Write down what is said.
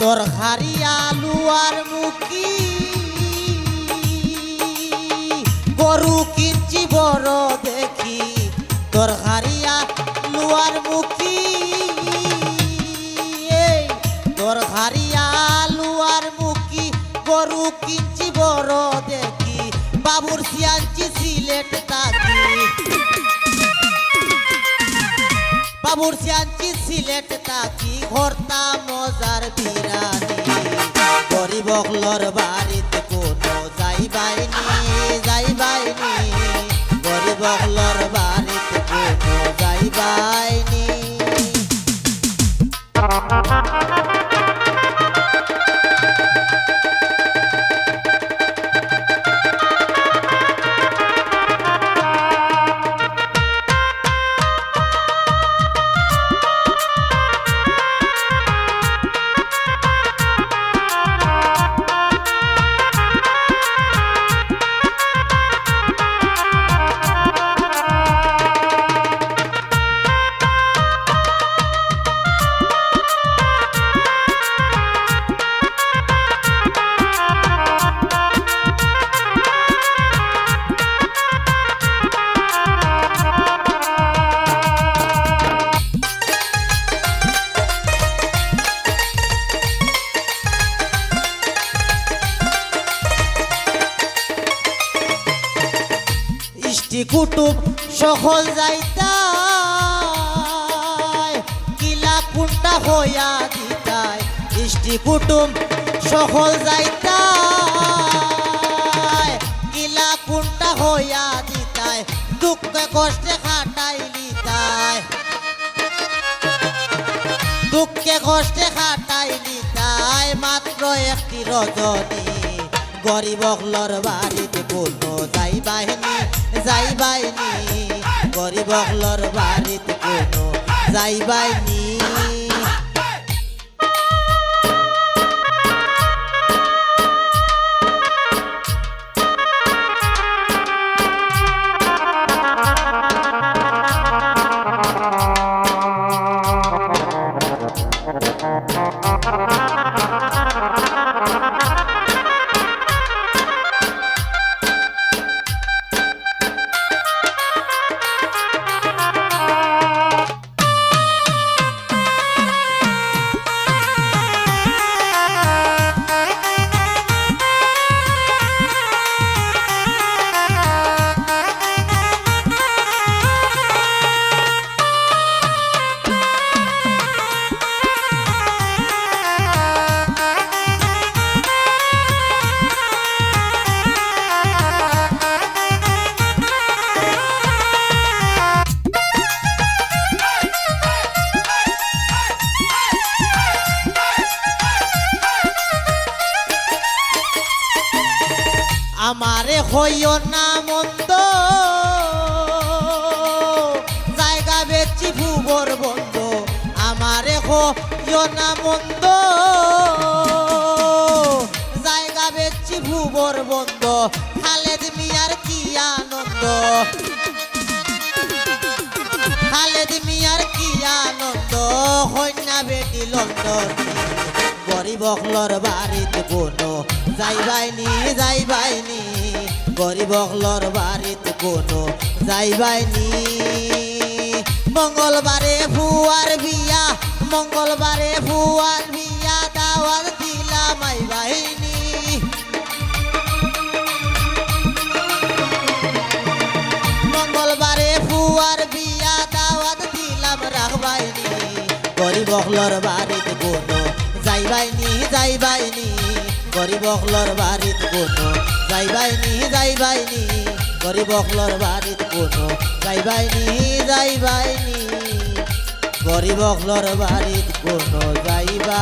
তোর হারি আলু আর মুখি। গরু কিনছি বড় দেখি, তোর হারি আলু আর মুখি। তোর হারি আলু আর মুখি, গরু কিনছি বড় দেখি, বাবুর সিয়ানছি সিলেট তাকি বাবুর সিয়ানচি সিলেট তাকি ঘরতা মজার বিরানি গরিব বাড়িতে কোনো যাইবাইনি যাইবাইনি ইষ্টি কুটুম সকল যাইতাই। কিলা কুন্টা হইয়া দিতাই ইষ্টি কুটুম সকল যাইতাই। কিলা কুন্টা হইয়া দিতাই, দুঃখে কষ্টে খাটাই লিতাই দুঃখে কষ্টে খাটাই লিতাই মাত্র একটি রজনী। গরিব হলর বাড়িতে কোনো যাইবাহিনী যাইবাইনি গরিব বাড়িতে কোনো যাইবাইনি। আমারে হইও না মন্দ। জায়গা বেচি ভুবর বন্ধ, আমারে হইও না মন্দ। জায়গা বেচি ভুবর বন্ধ, খালেদ মিয়ার কি আনন্দ? খালেদ মিয়ার কি আনন্দ? কন্যা বেটি লন্ডন, গরিব হলর বাড়িতে কোনো যাই বাইনি যাই বাইনি গরিব অগলর বাড়িতে কোনো যাই বাইনি মঙ্গলবারে ফুয়ার বিয়া, মঙ্গলবারে ফুয়ার বিয়া দাওয়ার দিলা মাই বাহিনী মঙ্গলবারে ফুয়ার বিয়া, দাওয়াত দিলাম রাখবাইনি গরিব অগলর বাড়িতে কোনো যাই বাইনি যাই বাইনি গরিব অকলর বাড়িত কোনো। যাইবাইনি যাইবাইনি গরিব অকলর বাড়িত কোনো। বাই নি গরিব অকলর বাড়িত কোনো। যাইবা